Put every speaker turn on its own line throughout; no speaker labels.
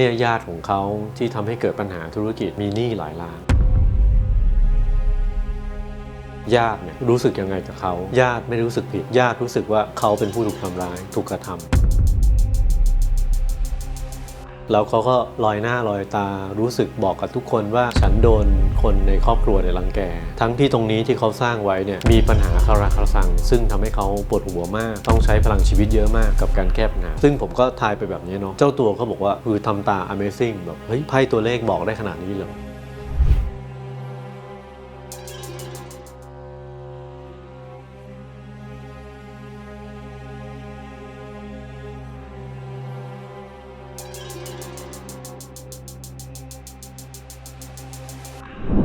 เนี่ยญาติของเขาที่ทำให้เกิดปัญหาธุรกิจมีหนี้หลายล้าน ญาติเนี่ยรู้สึกยังไงกับเขา ญาติไม่รู้สึกผิด ญาติรู้สึกว่าเขาเป็นผู้ถูกทำร้าย ถูกกระทำ แล้วเขาก็ลอยหน้าลอยตารู้สึกบอกกับทุกคนว่าฉันโดนคนในครอบครัวเนี่ยรังแก ทั้งที่ตรงนี้ที่เขาสร้างไว้เนี่ยมีปัญหาคาราคาซัง ซึ่งทำให้เขาปวดหัวมาก ต้องใช้พลังชีวิตเยอะมากกับการแก้ปัญหาซึ่งผมก็ทายไปแบบนี้เนาะเจ้าตัวเขาบอกว่าคือทำตา Amazing แบบเฮ้ยไพ่ตัวเลขบอกได้ขนาดนี้เลย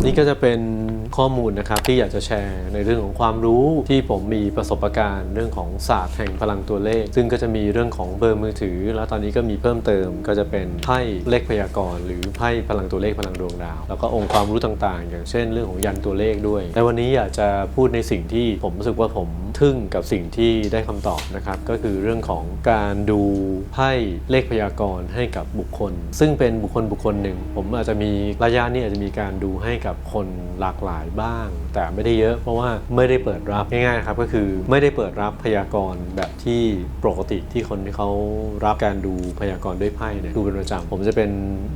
นี่ก็จะเป็นข้อมูลนะครับที่อยากจะแชร์ในเรื่องของความรู้ที่ผมมีประสบการณ์เรื่องของศาสตร์แห่งพลังตัวเลข ซึ่งก็จะมีเรื่องของเบอร์มือถือ แล้วตอนนี้ก็มีเพิ่มเติมก็จะเป็นไพ่เลขพยากรณ์หรือไพ่พลังตัวเลขพลังดวงดาว แล้วก็องค์ความรู้ต่างๆ อย่างเช่นเรื่องของยันตัวเลขด้วย ในวันนี้อยากจะพูดในสิ่งที่ผมรู้สึกว่าผมทึ่งกับสิ่งที่ได้คำตอบนะครับก็คือเรื่องของการดูไพ่เลขพยากรณ์ให้กับบุคคล ซึ่งเป็นบุคคลบุคคลหนึ่ง ผมอาจจะมีระยะนี้อาจจะมีการดูให้กับคนหลากหลายบ้าง แต่ไม่ได้เยอะเพราะว่าไม่ได้เปิดรับง่ายๆครับก็คือไม่ได้เปิดรับพยากรณ์แบบที่ปกติที่คนที่เขารับการดูพยากรณ์ด้วยไพ่เนี่ยดูเป็นประจำผมจะเป็น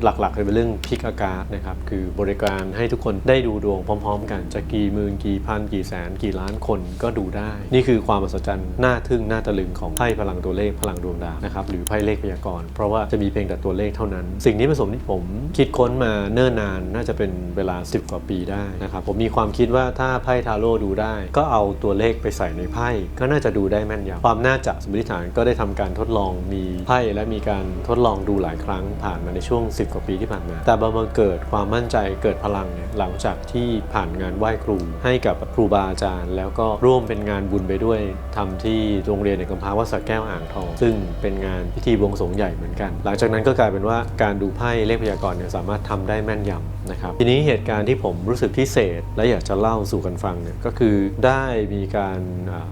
หลักๆเลยเป็นเรื่องพิกอากาศนะครับคือบริการให้ทุกคนได้ดูดวงพร้อม ๆ กันจะกี่หมื่นกี่พันกี่แสน กี่ล้านคนก็ดูได้ นี่คือความมหัศจรรย์น่าทึ่งน่าตะลึงของไพ่พลังตัวเลขพลังดวงดาวนะครับหรือไพ่เลขพยากรณ์เพราะว่าจะมีเพียงแต่ตัวเลขเท่านั้น สิ่งนี้ผสมที่ผมคิดค้นมาเนิ่นนานน่าจะเป็นเวลา10กว่าปีได้นะครับผมมีความคิดว่าถ้าไพ่ทาโร่ดูได้ ก็เอาตัวเลขไปใส่ในไพ่ก็น่าจะดูได้แม่นยำความน่าจะสมมติฐานก็ได้ทำการทดลองมีไพ่และมีการทดลองดูหลายครั้งผ่านมาในช่วง 10 กว่าปีที่ผ่านมา แต่บางเกิดความมั่นใจเกิดพลังเนี่ยหลังจากที่ผ่านงานไหว้ครู ให้กับครูบาอาจารย์ แล้วก็ร่วมเป็นงานบุญไปด้วยทำที่โรงเรียนในกำพร้าวัดสระแก้วอ่างทอง ซึ่งเป็นงานพิธีบวงสรวงใหญ่เหมือนกัน หลังจากนั้นก็กลายเป็นว่าการดูไพ่เลขพยากรณ์เนี่ยสามารถทำได้แม่นยำนะครับทีนี้เหตุการณ์ที่ผมรู้สึกพิเศษ และอยากจะเล่าสู่กันฟังเนี่ยก็คือได้มีการ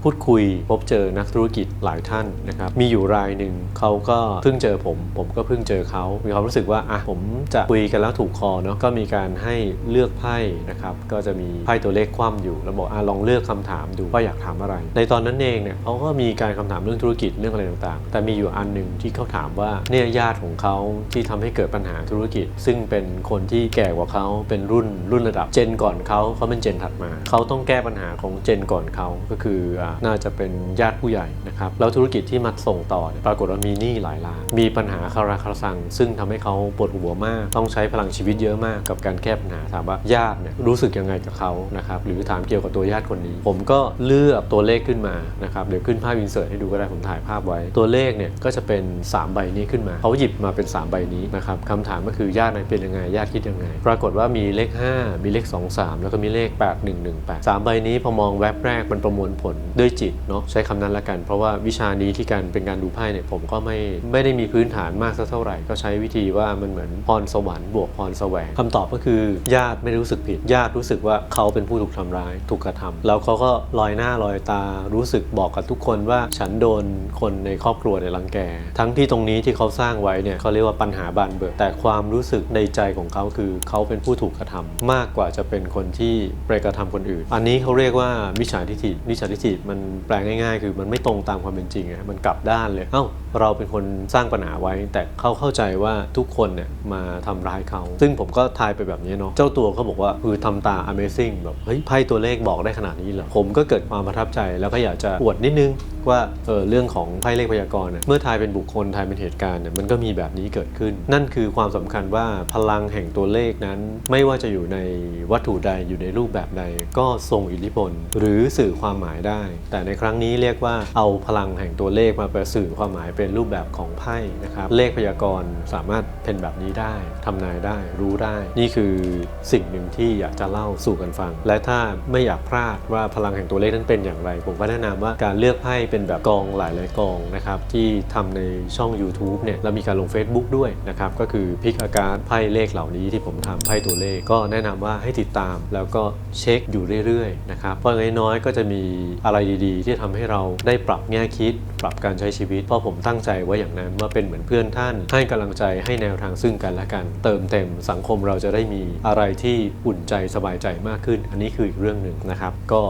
พูดคุยพบเจอนักธุรกิจหลายท่านนะครับมีอยู่รายหนึ่งเขาก็เพิ่งเจอผม ผมก็เพิ่งเจอเขามีความรู้สึกว่าอะผมจะคุยกันแล้วถูกคอเนาะก็มีการให้เลือกไพ่นะครับก็จะมีไพ่ตัวเลขคว่ำอยู่แล้วบอกอะลองเลือกคำถามดูว่าอยากถามอะไร ในตอนนั้นเองเนี่ยเขาก็มีการคำถามเรื่องธุรกิจเรื่องอะไรต่างๆ แต่มีอยู่อันหนึ่งที่เขาถามว่าเนี่ยญาติของเขาที่ทำให้เกิดปัญหาธุรกิจ ซึ่งเป็นคนที่แก่กว่าเขาเป็นรุ่นรุ่นระดับเจนก่อนเขาเขาเป็นเจนถัดมา เขาต้องแก้ปัญหาของเจนก่อนเขาก็คือน่าจะเป็นญาติผู้ใหญ่นะครับแล้วธุรกิจที่มาส่งต่อปรากฏว่ามีหนี้หลายล้านมีปัญหาคาราคาซัง ซึ่งทำให้เขาปวดหัวมาก ต้องใช้พลังชีวิตเยอะมากกับการแก้ปัญหาถามว่าญาติเนี่ยรู้สึกยังไงกับเขานะครับหรือถามเกี่ยวกับตัวญาติคนนี้ ผมก็เลือกตัวเลขขึ้นมานะครับเดี๋ยวขึ้นภาพอินเสิร์ตให้ดูก็ได้ผมถ่ายภาพไว้ ตัวเลขเนี่ยก็จะเป็น 3 ใบนี้ขึ้นมาเขาหยิบมาเป็น 3 ใบนี้นะครับคำถามก็คือญาตินั้นเป็นยังไงญาติคิดยังไง ปรากฏว่ามีเลข 5มีเลข 2 3 แล้วก็มีเลข 8 1 1 8 3 ใบนี้พอมองแว็บแรกมันประมวลผลด้วยจิตเนาะใช้คำนั้นละกัน เพราะว่าวิชานี้ที่การเป็นการดูไพ่เนี่ยผมก็ไม่ไม่ได้มีพื้นฐานมากสักเท่าไหร่ ก็ใช้วิธีว่ามันเหมือนพรสวรรค์บวกพรแสวงคำตอบก็คือ ญาติไม่รู้สึกผิด ญาติรู้สึกว่าเขาเป็นผู้ถูกทำร้าย ถูกกระทำแล้วเขาก็ลอยหน้าลอยตารู้สึกบอกกับทุกคนว่าฉันโดนคนในครอบครัวเนี่ยรังแก ทั้งที่ตรงนี้ที่เขาสร้างไว้เนี่ยเขาเรียกว่าปัญหาบานเบิกแต่ความรู้สึกในใจของเขาคือเขาเป็นผู้ถูกกระทำมากกว่าจะเป็นคนที่ไปกระทำคนอื่น อันนี้เขาเรียกว่ามิจฉาทิฏฐิมิจฉาทิฏฐิมันแปลง่ายๆ คือมันไม่ตรงตามความเป็นจริงอะมันกลับด้านเลยเอ้าเราเป็นคนสร้างปัญหาไว้ แต่เขาเข้าใจว่าทุกคนเนี่ยมาทำร้ายเขา ซึ่งผมก็ทายไปแบบนี้เนาะเจ้าตัวเขาบอกว่าคือทำตา Amazing แบบเฮ้ยไพ่ตัวเลขบอกได้ขนาดนี้เหรอผมก็เกิดความประทับใจแล้วก็อยากจะอวดนิดนึงว่าเออเรื่องของไพ่เลขพยากรณ์เนี่ยเมื่อทายเป็นบุคคลทายเป็นเหตุการณ์เนี่ยมันก็มีแบบนี้เกิดขึ้น นั่นคือความสำคัญว่าพลังแห่งตัวเลขนั้น ไม่ว่าจะอยู่ในวัตถุใดอยู่ในรูปแบบใด ก็ทรงอิทธิพล หรือสื่อความหมายได้ แต่ในครั้งนี้เรียกว่าเอาพลังแห่งตัวเลขมาแปลสื่อความหมายเป็นรูปแบบของไพ่นะครับเลขพยากรณ์สามารถเป็นแบบนี้ได้ทำนายได้ รู้ได้ นี่คือสิ่งหนึ่งที่อยากจะเล่าสู่กันฟัง และถ้าไม่อยากพลาดว่าพลังแห่งตัวเลขนั้นเป็นอย่างไร ผมก็แนะนำว่าการเลือกไพ่เป็นแบบกองหลายหลายกองนะครับที่ทำในช่อง YouTube เนี่ยแล้วมีการลง Facebook ด้วยนะครับก็คือพิกอาการไพ่เลขเหล่านี้ที่ผมทำไพ่ตัวเลขก็แนะนนำว่าให้ติดตามแล้วก็เช็คอยู่เรื่อยๆนะครับเพราะง่างน้อยๆก็จะมีอะไรดีๆ ที่ทำให้เราได้ปรับแง่คิด ปรับการใช้ชีวิต เพราะผมตั้งใจไว้อย่างนั้นว่าเป็นเหมือนเพื่อนท่าน ให้กำลังใจให้แนวทางซึ่งกันและกัน เติมเต็มสังคมเราจะได้มีอะไรที่อุ่นใจสบายใจมากขึ้น อันนี้คืออีกเรื่องหนึ่งนะครับ ก็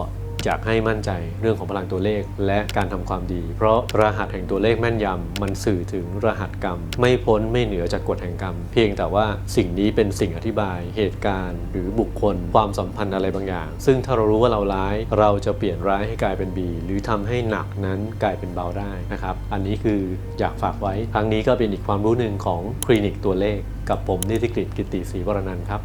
อยากให้มั่นใจเรื่องของพลังตัวเลขและการทำความดี เพราะรหัสแห่งตัวเลขแม่นยำมันสื่อถึงรหัสกรรม ไม่พ้นไม่เหนือจากกฎแห่งกรรม เพียงแต่ว่าสิ่งนี้เป็นสิ่งอธิบาย เหตุการณ์ หรือบุคคล ความสัมพันธ์อะไรบางอย่าง ซึ่งถ้าเรารู้ว่าเราร้าย เราจะเปลี่ยนร้ายให้กลายเป็นดีหรือทำให้หนักนั้นกลายเป็นเบาได้นะครับอันนี้คืออยากฝากไว้ครั้งนี้ก็เป็นอีกความรู้หนึ่งของคลินิกตัวเลข กับผมนิติกฤตกิติศรีวรนันท์ครับ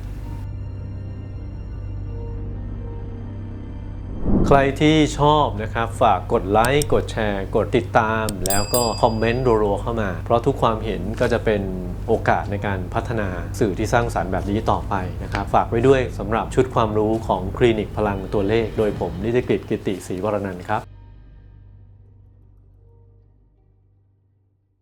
ใครที่ชอบนะครับฝากกดไลค์กดแชร์ กดติดตาม แล้วก็คอมเมนต์รัวๆเข้ามา เพราะทุกความเห็นก็จะเป็นโอกาสในการพัฒนาสื่อที่สร้างสารรค์แบบนี้ต่อไปนะครับฝากไว้ด้วยสำหรับชุดความรู้ของคลินิกพลังตัวเลข โดยผมนิติกฤตกิติศรีวรนันท์ครับ